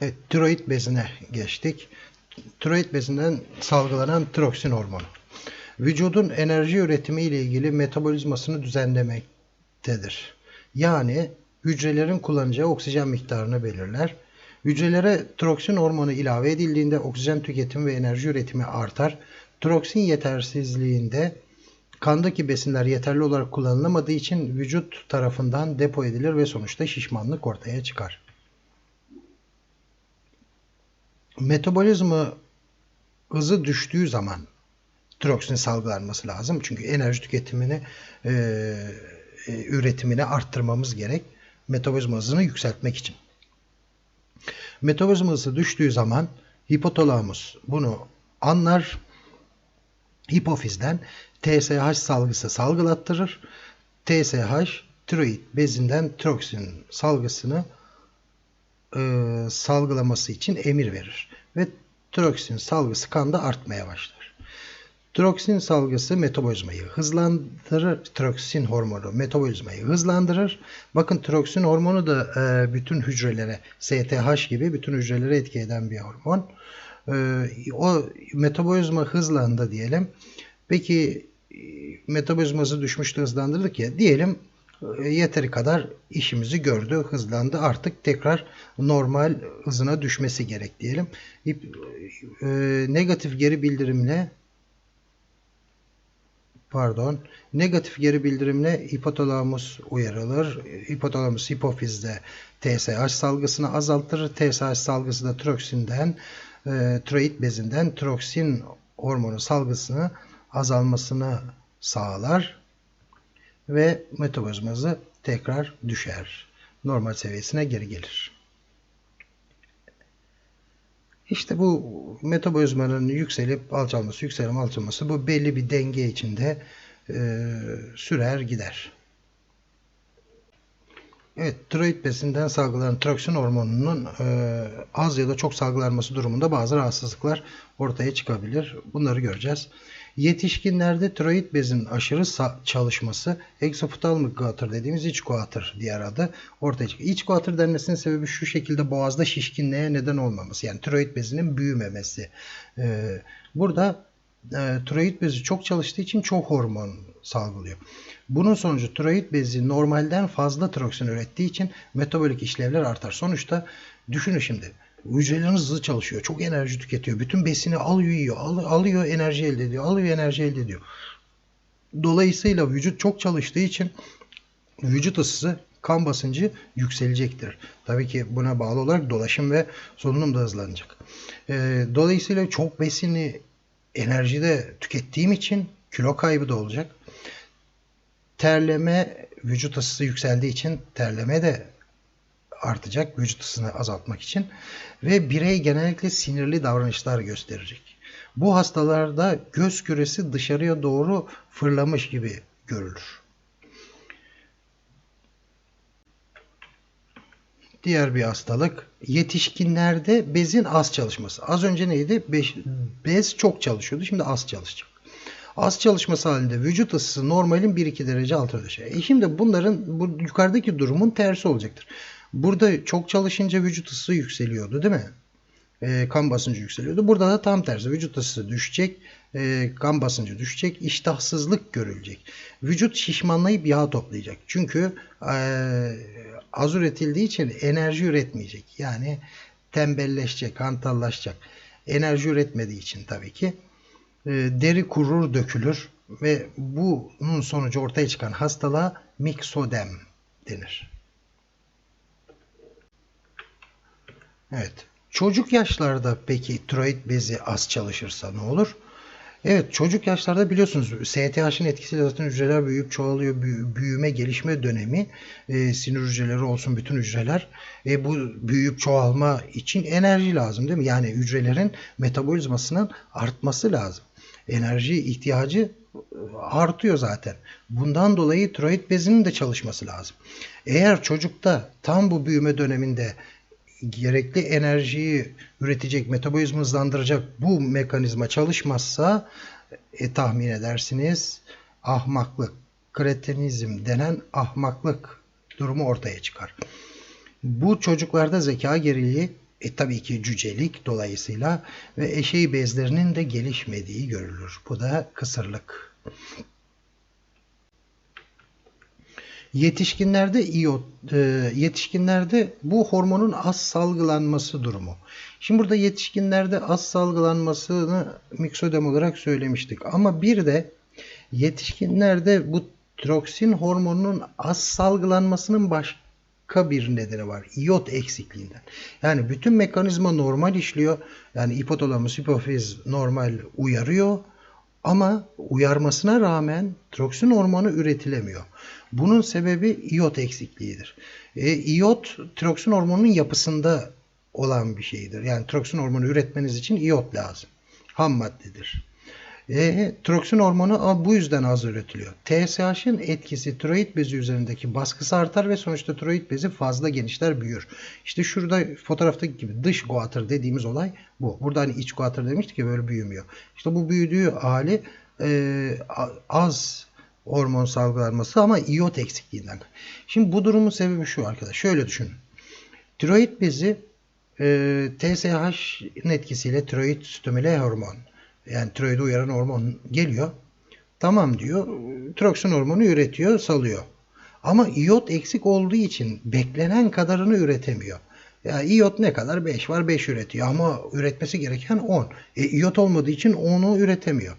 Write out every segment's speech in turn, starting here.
Evet, tiroid bezine geçtik. Tiroid bezinden salgılanan tiroksin hormonu. Vücudun enerji üretimi ile ilgili metabolizmasını düzenlemektedir. Yani hücrelerin kullanacağı oksijen miktarını belirler. Hücrelere tiroksin hormonu ilave edildiğinde oksijen tüketimi ve enerji üretimi artar. Tiroksin yetersizliğinde kandaki besinler yeterli olarak kullanılamadığı için vücut tarafından depo edilir ve sonuçta şişmanlık ortaya çıkar. Metabolizma hızı düştüğü zaman tiroksin salgılanması lazım. Çünkü enerji tüketimini e, e, üretimini arttırmamız gerek. Metabolizma hızını yükseltmek için. Metabolizma hızı düştüğü zaman hipotalamus bunu anlar. Hipofizden TSH salgısı salgılattırır. TSH tiroid bezinden tiroksin salgısını e, salgılaması için emir verir. Ve tiroksin salgısı kanda artmaya başlar. Tiroksin salgısı metabolizmayı hızlandırır. Tiroksin hormonu metabolizmayı hızlandırır. Bakın tiroksin hormonu da e, bütün hücrelere STH gibi bütün hücrelere etki eden bir hormon. E, o metabolizma hızlandı diyelim. Peki e, metabolizması düşmüştü hızlandırdık ya diyelim yeteri kadar işimizi gördü, hızlandı. Artık tekrar normal hızına düşmesi gerek diyelim. E, negatif geri bildirimle pardon, negatif geri bildirimle hipotalamus uyarılır. Hipotalamus hipofizde TSH salgısını azaltır. TSH salgısı da tiroksinden, e, bezinden tiroksin hormonu salgısını azalmasını sağlar ve metabolizma hızı tekrar düşer. Normal seviyesine geri gelir. İşte bu metabolizmanın yükselip alçalması, yükselip alçalması bu belli bir denge içinde e, sürer gider. Evet, tiroid besinden salgılanan tiroksin hormonunun e, az ya da çok salgılanması durumunda bazı rahatsızlıklar ortaya çıkabilir. Bunları göreceğiz. Yetişkinlerde tiroid bezinin aşırı çalışması exophthalmic goiter dediğimiz iç goiter diğer adı ortaya çıkıyor. İç goiter denmesinin sebebi şu şekilde boğazda şişkinliğe neden olmaması. Yani tiroid bezinin büyümemesi. E, burada e, tiroid bezi çok çalıştığı için çok hormon salgılıyor. Bunun sonucu tiroid bezi normalden fazla tiroksin ürettiği için metabolik işlevler artar. Sonuçta düşünün şimdi hücreleriniz hızlı çalışıyor. Çok enerji tüketiyor. Bütün besini alıyor yiyor. Al- alıyor enerji elde ediyor. Alıyor enerji elde ediyor. Dolayısıyla vücut çok çalıştığı için vücut ısısı kan basıncı yükselecektir. Tabii ki buna bağlı olarak dolaşım ve solunum da hızlanacak. Ee, dolayısıyla çok besini enerjide tükettiğim için kilo kaybı da olacak. Terleme vücut ısısı yükseldiği için terleme de artacak vücut ısısını azaltmak için ve birey genellikle sinirli davranışlar gösterecek. Bu hastalarda göz küresi dışarıya doğru fırlamış gibi görülür. Diğer bir hastalık yetişkinlerde bezin az çalışması. Az önce neydi? Beş- Bez çok çalışıyordu. Şimdi az çalışacak. Az çalışması halinde vücut ısısı normalin 1-2 derece altına düşer. E şimdi bunların bu yukarıdaki durumun tersi olacaktır. Burada çok çalışınca vücut ısısı yükseliyordu değil mi? E, kan basıncı yükseliyordu. Burada da tam tersi. Vücut ısısı düşecek, e, kan basıncı düşecek, iştahsızlık görülecek. Vücut şişmanlayıp yağ toplayacak. Çünkü e, az üretildiği için enerji üretmeyecek. Yani tembelleşecek, hantallaşacak. Enerji üretmediği için tabii ki e, deri kurur dökülür ve bunun sonucu ortaya çıkan hastalığa miksodem denir. Evet. Çocuk yaşlarda peki tiroid bezi az çalışırsa ne olur? Evet çocuk yaşlarda biliyorsunuz STH'ın etkisiyle zaten hücreler büyüyüp çoğalıyor. Büyü- Büyüme gelişme dönemi e, sinir hücreleri olsun bütün hücreler e, bu büyüyüp çoğalma için enerji lazım değil mi? Yani hücrelerin metabolizmasının artması lazım. Enerji ihtiyacı e, artıyor zaten. Bundan dolayı tiroid bezinin de çalışması lazım. Eğer çocukta tam bu büyüme döneminde gerekli enerjiyi üretecek, metabolizma hızlandıracak bu mekanizma çalışmazsa e, tahmin edersiniz ahmaklık, kretenizm denen ahmaklık durumu ortaya çıkar. Bu çocuklarda zeka geriliği e, tabii ki cücelik dolayısıyla ve eşeği bezlerinin de gelişmediği görülür. Bu da kısırlık. Yetişkinlerde iot, e, yetişkinlerde bu hormonun az salgılanması durumu. Şimdi burada yetişkinlerde az salgılanmasını miksodem olarak söylemiştik. Ama bir de yetişkinlerde bu tiroksin hormonunun az salgılanmasının başka bir nedeni var. İyot eksikliğinden. Yani bütün mekanizma normal işliyor. Yani hipotalamus, hipofiz normal uyarıyor. Ama uyarmasına rağmen tiroksin hormonu üretilemiyor. Bunun sebebi iyot eksikliğidir. E, iyot tiroksin hormonunun yapısında olan bir şeydir. Yani tiroksin hormonu üretmeniz için iyot lazım. Ham maddedir. E, tiroksin hormonu bu yüzden az üretiliyor. TSH'ın etkisi tiroid bezi üzerindeki baskısı artar ve sonuçta tiroid bezi fazla genişler, büyür. İşte şurada fotoğraftaki gibi dış guatr dediğimiz olay bu. Burada hani iç guatr demiştik ya böyle büyümüyor. İşte bu büyüdüğü hali e, az hormon salgılanması ama iot eksikliğinden. Şimdi bu durumun sebebi şu arkadaş. Şöyle düşünün. Tiroid bezi e, TSH'ın etkisiyle tiroid stimüle hormon yani tiroidi uyaran hormon geliyor. Tamam diyor. Tiroksin hormonu üretiyor, salıyor. Ama iot eksik olduğu için beklenen kadarını üretemiyor. Ya iot ne kadar? 5 var 5 üretiyor ama üretmesi gereken 10. E, iot olmadığı için 10'u üretemiyor.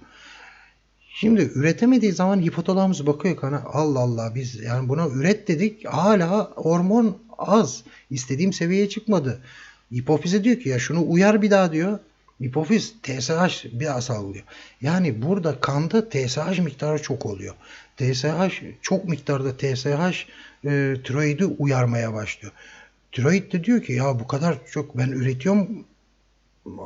Şimdi üretemediği zaman hipotalamus bakıyor kana Allah Allah biz yani buna üret dedik hala hormon az. istediğim seviyeye çıkmadı. Hipofize diyor ki ya şunu uyar bir daha diyor. Hipofiz TSH biraz salgılıyor. Yani burada kanda TSH miktarı çok oluyor. TSH çok miktarda TSH e, tiroidi uyarmaya başlıyor. Tiroid de diyor ki ya bu kadar çok ben üretiyorum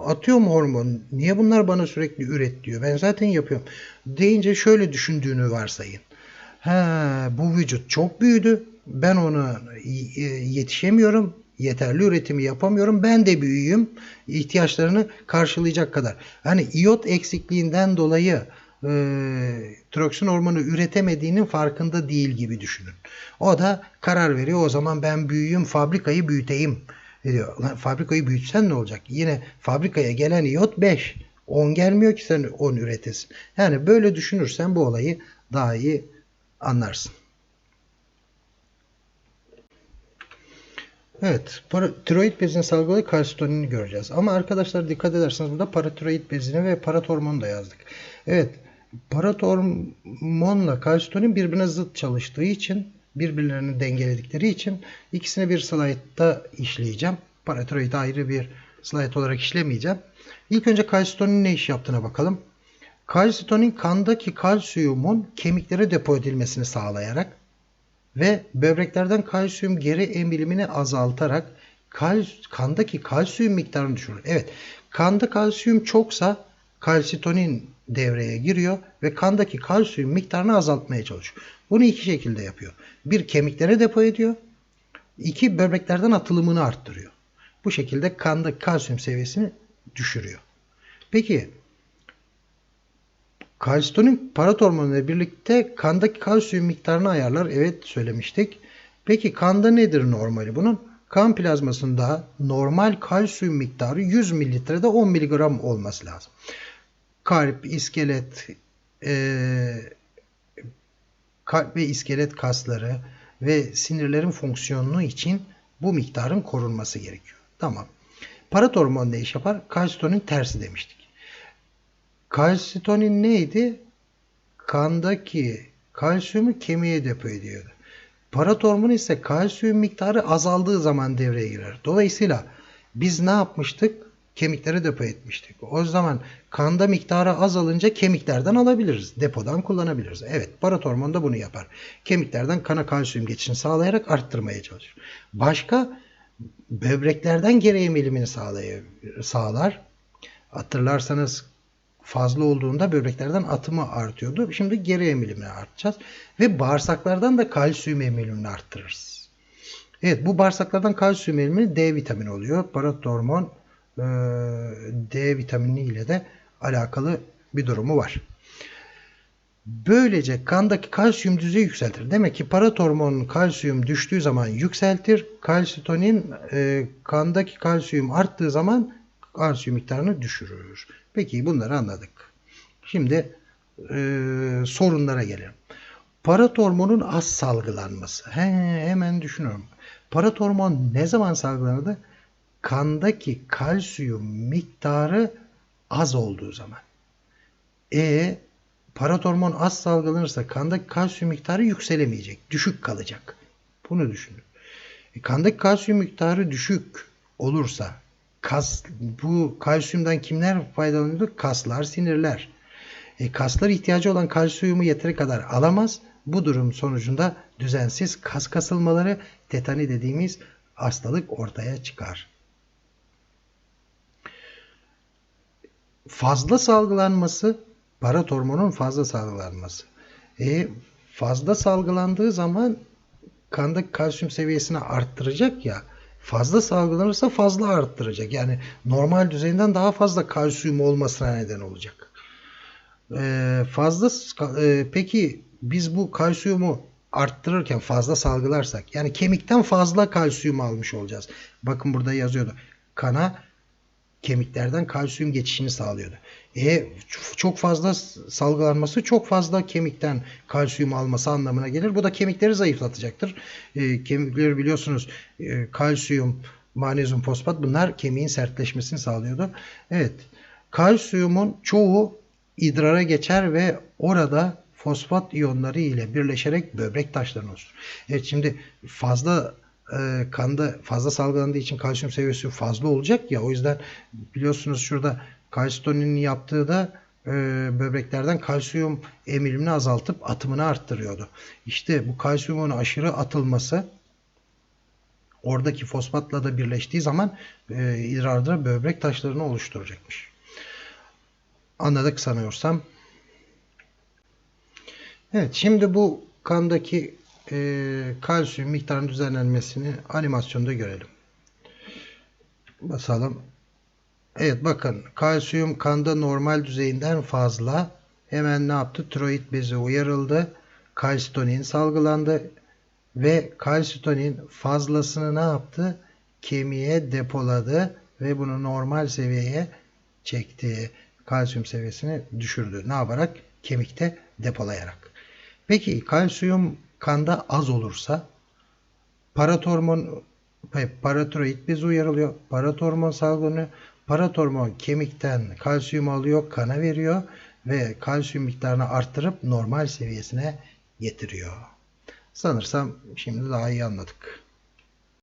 atıyorum hormon. Niye bunlar bana sürekli üret diyor. Ben zaten yapıyorum. Deyince şöyle düşündüğünü varsayın. Ha, bu vücut çok büyüdü. Ben ona e, yetişemiyorum yeterli üretimi yapamıyorum. Ben de büyüğüm. ihtiyaçlarını karşılayacak kadar. Hani iot eksikliğinden dolayı e, tiroksin hormonu üretemediğinin farkında değil gibi düşünün. O da karar veriyor. O zaman ben büyüğüm, fabrikayı büyüteyim diyor. Lan, fabrikayı büyütsen ne olacak? Yine fabrikaya gelen iot 5. 10 gelmiyor ki sen 10 üretesin. Yani böyle düşünürsen bu olayı daha iyi anlarsın. Evet, tiroid bezinin salgıladığı kalsitonini göreceğiz. Ama arkadaşlar dikkat ederseniz burada paratiroid bezini ve paratormonu da yazdık. Evet, paratormonla kalsitonin birbirine zıt çalıştığı için, birbirlerini dengeledikleri için ikisini bir slaytta işleyeceğim. Paratiroid ayrı bir slayt olarak işlemeyeceğim. İlk önce kalsitonin ne iş yaptığına bakalım. Kalsitonin kandaki kalsiyumun kemiklere depo edilmesini sağlayarak ve böbreklerden kalsiyum geri emilimini azaltarak kal, kandaki kalsiyum miktarını düşürür. Evet, kanda kalsiyum çoksa kalsitonin devreye giriyor ve kandaki kalsiyum miktarını azaltmaya çalışıyor. Bunu iki şekilde yapıyor. Bir kemiklere depo ediyor. İki böbreklerden atılımını arttırıyor. Bu şekilde kanda kalsiyum seviyesini düşürüyor. Peki Kalsitonin parat hormonu birlikte kandaki kalsiyum miktarını ayarlar. Evet söylemiştik. Peki kanda nedir normali bunun? Kan plazmasında normal kalsiyum miktarı 100 mililitrede 10 mg olması lazım. Kalp, iskelet, e, kalp ve iskelet kasları ve sinirlerin fonksiyonunu için bu miktarın korunması gerekiyor. Tamam. Parat hormonu ne iş yapar? Kalsitonin tersi demiştik. Kalsitonin neydi? Kandaki kalsiyumu kemiğe depo ediyordu. Paratormon ise kalsiyum miktarı azaldığı zaman devreye girer. Dolayısıyla biz ne yapmıştık? Kemiklere depo etmiştik. O zaman kanda miktarı azalınca kemiklerden alabiliriz. Depodan kullanabiliriz. Evet paratormon da bunu yapar. Kemiklerden kana kalsiyum geçişini sağlayarak arttırmaya çalışır. Başka böbreklerden geri emilimini sağlar. Hatırlarsanız fazla olduğunda böbreklerden atımı artıyordu. Şimdi geri emilimini artacağız. Ve bağırsaklardan da kalsiyum emilimini arttırırız. Evet bu bağırsaklardan kalsiyum emilimi D vitamini oluyor. Paratormon e, D vitamini ile de alakalı bir durumu var. Böylece kandaki kalsiyum düzeyi yükseltir. Demek ki parat hormonunun kalsiyum düştüğü zaman yükseltir. Kalsitonin e, kandaki kalsiyum arttığı zaman kalsiyum miktarını düşürür. Peki bunları anladık. Şimdi e, sorunlara gelelim. Parat hormonun az salgılanması. He, hemen düşünüyorum. Parat hormon ne zaman salgılanırdı? Kandaki kalsiyum miktarı az olduğu zaman. E parat hormon az salgılanırsa kandaki kalsiyum miktarı yükselemeyecek. Düşük kalacak. Bunu düşünün. E, kandaki kalsiyum miktarı düşük olursa kas bu kalsiyumdan kimler faydalanıyordu? Kaslar, sinirler. E, kaslar ihtiyacı olan kalsiyumu yeteri kadar alamaz. Bu durum sonucunda düzensiz kas kasılmaları, tetani dediğimiz hastalık ortaya çıkar. Fazla salgılanması, parat hormonun fazla salgılanması. E, fazla salgılandığı zaman kandaki kalsiyum seviyesini arttıracak ya, fazla salgılanırsa fazla arttıracak. Yani normal düzeyinden daha fazla kalsiyum olmasına neden olacak. Ee, fazla e, peki biz bu kalsiyumu arttırırken fazla salgılarsak yani kemikten fazla kalsiyum almış olacağız. Bakın burada yazıyordu. Kana kemiklerden kalsiyum geçişini sağlıyordu. E çok fazla salgılanması çok fazla kemikten kalsiyum alması anlamına gelir. Bu da kemikleri zayıflatacaktır. E, kemikleri biliyorsunuz e, kalsiyum, magnezyum, fosfat bunlar kemiğin sertleşmesini sağlıyordu. Evet. Kalsiyumun çoğu idrara geçer ve orada fosfat iyonları ile birleşerek böbrek taşlarını oluşturur. Evet şimdi fazla e, kanda fazla salgılandığı için kalsiyum seviyesi fazla olacak ya o yüzden biliyorsunuz şurada kalsitoninin yaptığı da e, böbreklerden kalsiyum emilimini azaltıp atımını arttırıyordu. İşte bu kalsiyumun aşırı atılması oradaki fosfatla da birleştiği zaman e, idrarda böbrek taşlarını oluşturacakmış. Anladık sanıyorsam. Evet şimdi bu kandaki e, kalsiyum miktarının düzenlenmesini animasyonda görelim. Basalım. Evet bakın kalsiyum kanda normal düzeyinden fazla. Hemen ne yaptı? Tiroid bezi uyarıldı. Kalsitonin salgılandı. Ve kalsitonin fazlasını ne yaptı? Kemiğe depoladı ve bunu normal seviyeye çekti. Kalsiyum seviyesini düşürdü. Ne yaparak? Kemikte depolayarak. Peki kalsiyum kanda az olursa paratormon paratiroid bezi uyarılıyor. Paratormon salgılanıyor. Paratormon kemikten kalsiyum alıyor, kana veriyor ve kalsiyum miktarını arttırıp normal seviyesine getiriyor. Sanırsam şimdi daha iyi anladık.